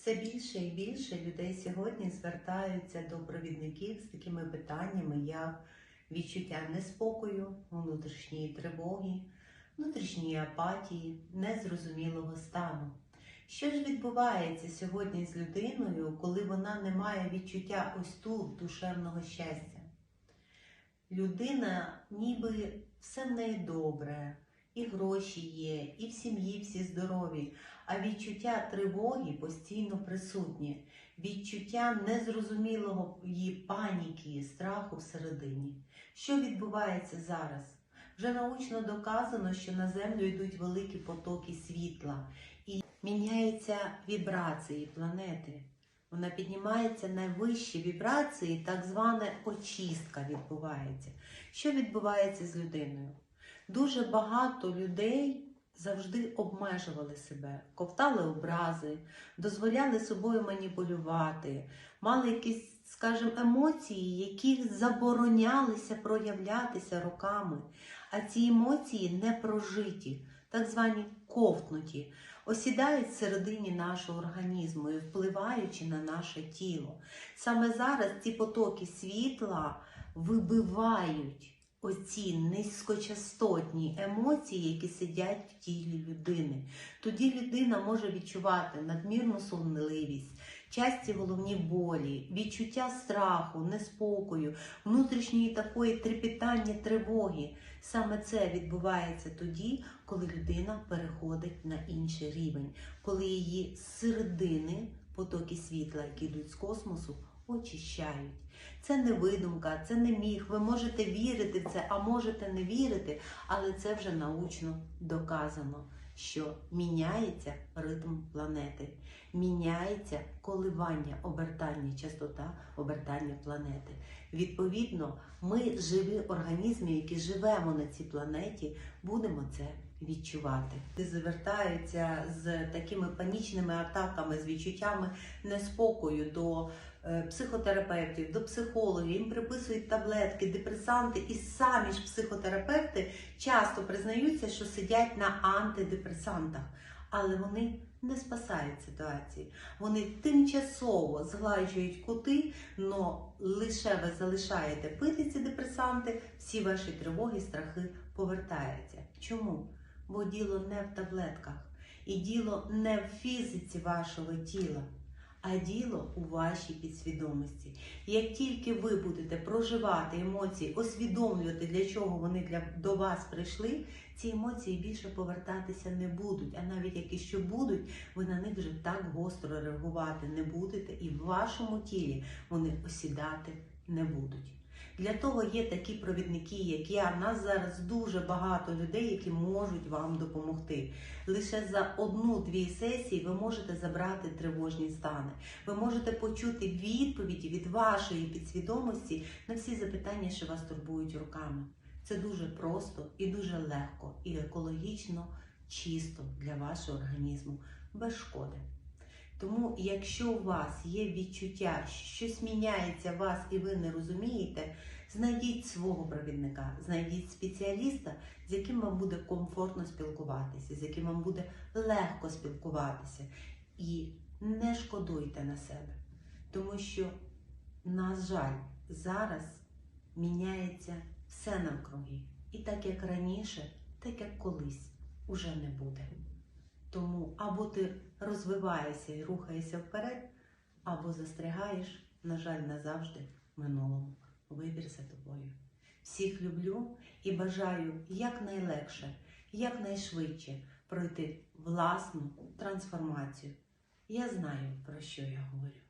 Все більше і більше людей сьогодні звертаються до провідників з такими питаннями, як відчуття неспокою, внутрішньої тривоги, внутрішньої апатії, незрозумілого стану. Що ж відбувається сьогодні з людиною, коли вона не має відчуття ось тут душевного щастя? Людина ніби все в неї добре, і гроші є, і в сім'ї всі здорові, а відчуття тривоги постійно присутнє, відчуття незрозумілого її паніки, страху всередині. Що відбувається зараз? Вже научно доказано, що на землю йдуть великі потоки світла і міняються вібрації планети. Вона піднімається на вищі вібрації, так звана очистка відбувається. Що відбувається з людиною? Дуже багато людей завжди обмежували себе, ковтали образи, дозволяли собою маніпулювати, мали якісь, скажімо, емоції, які заборонялися проявлятися роками. А ці емоції не прожиті, так звані ковтнуті, осідають всередині нашого організму і впливаючи на наше тіло. Саме зараз ці потоки світла вибивають оці низькочастотні емоції, які сидять в тілі людини. Тоді людина може відчувати надмірну сонливість, часті головні болі, відчуття страху, неспокою, внутрішньої такої трепетання, тривоги. Саме це відбувається тоді, коли людина переходить на інший рівень, коли її з середини потоки світла, які йдуть з космосу, очищають. Це не видумка, це не міг. Ви можете вірити в це, а можете не вірити, але це вже научно доказано, що міняється ритм планети, міняється коливання, обертання, частота обертання планети. Відповідно, ми живі організми, які живемо на цій планеті, будемо це відчувати. Звертаються з такими панічними атаками, з відчуттями неспокою до е, психотерапевтів, до психологів, їм приписують таблетки, депресанти, і самі ж психотерапевти часто признаються, що сидять на антидепресантах, але вони не спасають ситуації. Вони тимчасово згладжують кути, але лише ви залишаєте пити ці депресанти, всі ваші тривоги, страхи повертаються. Чому? Бо діло не в таблетках, і діло не в фізиці вашого тіла, а діло у вашій підсвідомості. Як тільки ви будете проживати емоції, усвідомлювати, для чого вони для, до вас прийшли, ці емоції більше повертатися не будуть. А навіть якщо будуть, ви на них вже так гостро реагувати не будете, і в вашому тілі вони осідати не будуть. Для того є такі провідники, як я. В нас зараз дуже багато людей, які можуть вам допомогти. Лише за одну-дві сесії ви можете забрати тривожні стани. Ви можете почути відповіді від вашої підсвідомості на всі запитання, що вас турбують руками. Це дуже просто і дуже легко, і екологічно чисто для вашого організму, без шкоди. Тому, якщо у вас є відчуття, що щось міняється вас і ви не розумієте, знайдіть свого провідника, знайдіть спеціаліста, з яким вам буде комфортно спілкуватися, з яким вам буде легко спілкуватися. І не шкодуйте на себе. Тому що, на жаль, зараз міняється все навкруги. І так як раніше, так як колись уже не буде. Тому або ти розвиваєшся і рухаєшся вперед, або застрягаєш, на жаль, назавжди в минулому. Вибір за тобою. Всіх люблю і бажаю якнайлегше, якнайшвидше пройти власну трансформацію. Я знаю, про що я говорю.